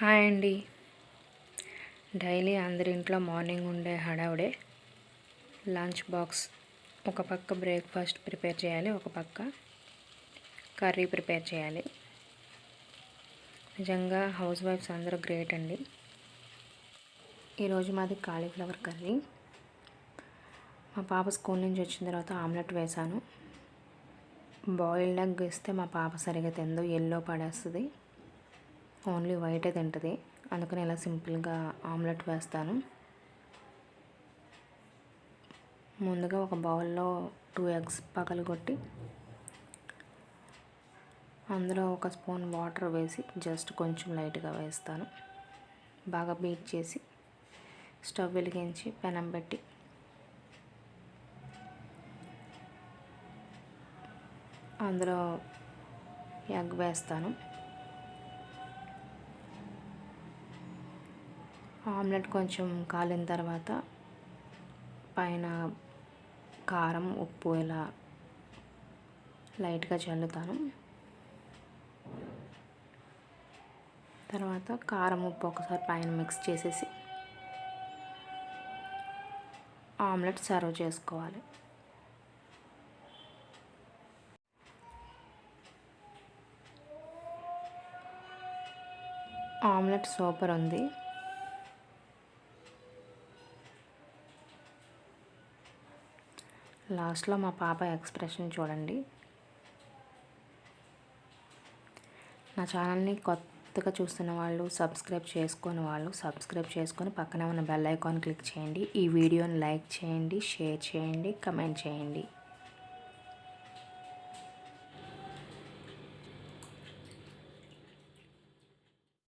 Hi అండి. Daily అందరి ఇంట్లో మార్నింగ్ ఉండే హడావుడే లంచ్ బాక్స్ ఒక పక్క బ్రేక్ఫాస్ట్ ప్రిపేర్ చేయాలి ఒక పక్క కర్రీ ప్రిపేర్ చేయాలి. నిజంగా హౌస్ వైఫ్స్ అందరూ గ్రేట్ అండి. ఈరోజు మాది కాలీఫ్లవర్ కర్రీ. మా పాప స్కూల్ నుంచి వచ్చిన తర్వాత ఆమ్లెట్ వేశాను. బాయిల్డ్ ఎగ్ ఇస్తే మా పాప సరిగా తిందో ఎల్లో పడేస్తుంది. ఓన్లీ వైటే తింటుంది. అందుకని ఇలా సింపుల్గా ఆమ్లెట్ వేస్తాను. ముందుగా ఒక బౌల్లో టూ ఎగ్స్ పగలగొట్టి అందులో ఒక స్పూన్ వాటర్ వేసి జస్ట్ కొంచెం లైట్గా వేస్తాను. బాగా బీట్ చేసి స్టవ్ వెలిగించి పెనం పెట్టి అందులో ఎగ్ వేస్తాను. ఆమ్లెట్ కొంచెం కాలిన తర్వాత పైన కారం ఉప్పు ఇలా లైట్గా చల్లుతాను. తర్వాత కారం ఉప్పు ఒకసారి పైన మిక్స్ చేసేసి ఆమ్లెట్ సర్వ్ చేసుకోవాలి. ఆమ్లెట్ సూపర్ ఉంది. లాస్ట్లో మా పాప ఎక్స్ప్రెషన్ చూడండి. నా ఛానల్ని కొత్తగా చూస్తున్న వాళ్ళు సబ్స్క్రైబ్ చేసుకుని వాళ్ళు సబ్స్క్రైబ్ చేసుకొని పక్కనే ఉన్న బెల్ ఐకాన్ క్లిక్ చేయండి. ఈ వీడియోని లైక్ చేయండి షేర్ చేయండి కమెంట్ చేయండి.